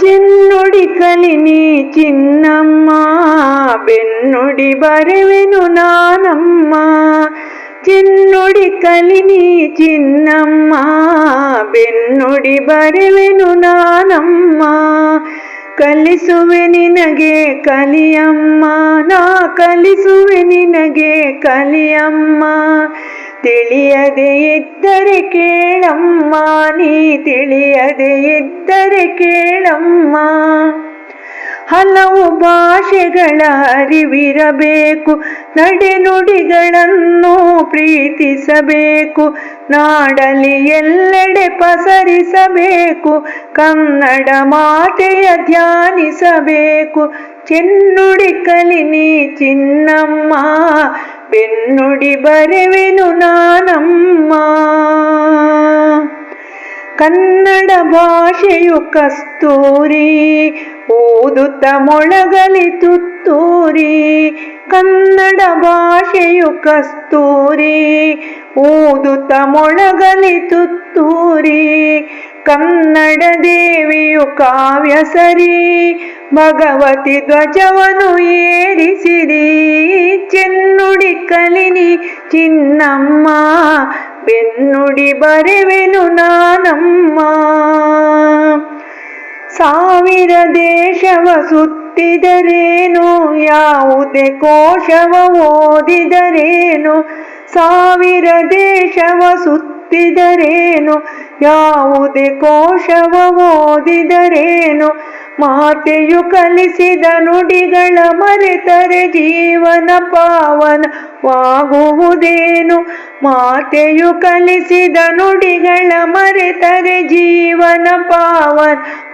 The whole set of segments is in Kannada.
ಚಿನ್ನುಡಿ ಕಲಿನಿ ಚಿನ್ನಮ್ಮ, ಬೆನ್ನುಡಿ ಬರೆವೆನು ನಾನಮ್ಮ. ಚಿನ್ನುಡಿ ಕಲಿನಿ ಚಿನ್ನಮ್ಮ, ಬೆನ್ನುಡಿ ಬರೆವೆನು ನಾನಮ್ಮ. ಕಲಿಸುವೆ ನಿನಗೆ ಕಲಿಯಮ್ಮ, ನಾ ಕಲಿಸುವೆ ನಿನಗೆ ಕಲಿಯಮ್ಮ. ತಿಳಿಯದೆ ಇದ್ದರೆ ಕೇಳಮ್ಮ, ನೀ ತಿಳಿಯದೆ ಇದ್ದರೆ ಕೇಳಮ್ಮ. ಹಲವು ಭಾಷೆಗಳ ಅರಿವಿರಬೇಕು, ನಡೆನುಡಿಗಳನ್ನು ಪ್ರೀತಿಸಬೇಕು ನಾಡಲಿ ಎಲ್ಲೆಡೆ ಪಸರಿಸಬೇಕು, ಕನ್ನಡ ಮಾತೆಯ ಧ್ಯಾನಿಸಬೇಕು. ಚೆನ್ನುಡಿ ಕಲಿನಿ ಚಿನ್ನಮ್ಮ ಬೆನ್ನುಡಿ ಬರೆವೆನು ನಾನಮ್ಮ. ಕನ್ನಡ ಭಾಷೆಯು ಕಸ್ತೂರಿ, ಓದುತ್ತ ಮೊಳಗಲಿ ತುತ್ತೂರಿ. ಕನ್ನಡ ಭಾಷೆಯು ಕಸ್ತೂರಿ, ಓದುತ್ತ ಮೊಳಗಲಿ ತುತ್ತೂರಿ. ಕನ್ನಡ ದೇವಿಯು ಕಾವ್ಯ ಸರಿ, ಭಗವತಿ ಧ್ವಜವನ್ನು ಏರಿಸಿರಿ. ಕಲಿನಿ ಚಿನ್ನಮ್ಮ, ಬೆನ್ನುಡಿ ಬರೆವೆನು ನಾನಮ್ಮ. ಸಾವಿರ ದೇಶವ ಸುತ್ತಿದರೇನು, ಯಾವುದೇ ಕೋಶವ ಓದಿದರೇನು, ಸಾವಿರ ದೇಶವ ಸುತ್ತಿದರೇನು, ಯಾವುದೇ ಕೋಶವ ಓದಿದರೇನು ಮಾತೆಯು ಕಲಿಸಿದ ನುಡಿಗಳ ಮರೆತರೆ ಜೀವನ ಪಾವನವಾಗುವುದೇನು ಮಾತೆಯು ಕಲಿಸಿದ ನುಡಿಗಳ ಮರೆತರೆ ಜೀವನ ಪಾವನವಾಗುವುದೇನು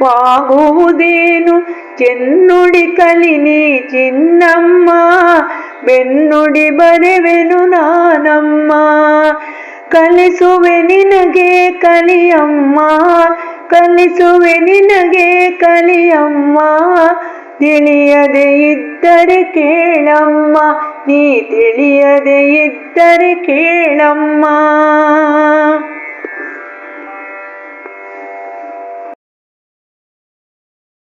ಚೆನ್ನುಡಿ ಕಲಿನಿ ಚಿನ್ನಮ್ಮ, ಬೆನ್ನುಡಿ ಬರೆವೆನು ನಾನಮ್ಮ. ಕಲಿಸುವೆ ನಿನಗೆ ಕಲಿಯಮ್ಮ ಕಲಿಸುವೆ ನಿನಗೆ ಕಲಿಯಮ್ಮ. ತಿಳಿಯದೆ ಇದ್ದರೆ ಕೇಳಮ್ಮ. ನೀ ತಿಳಿಯದೆ ಇದ್ದರೆ ಕೇಳಮ್ಮ.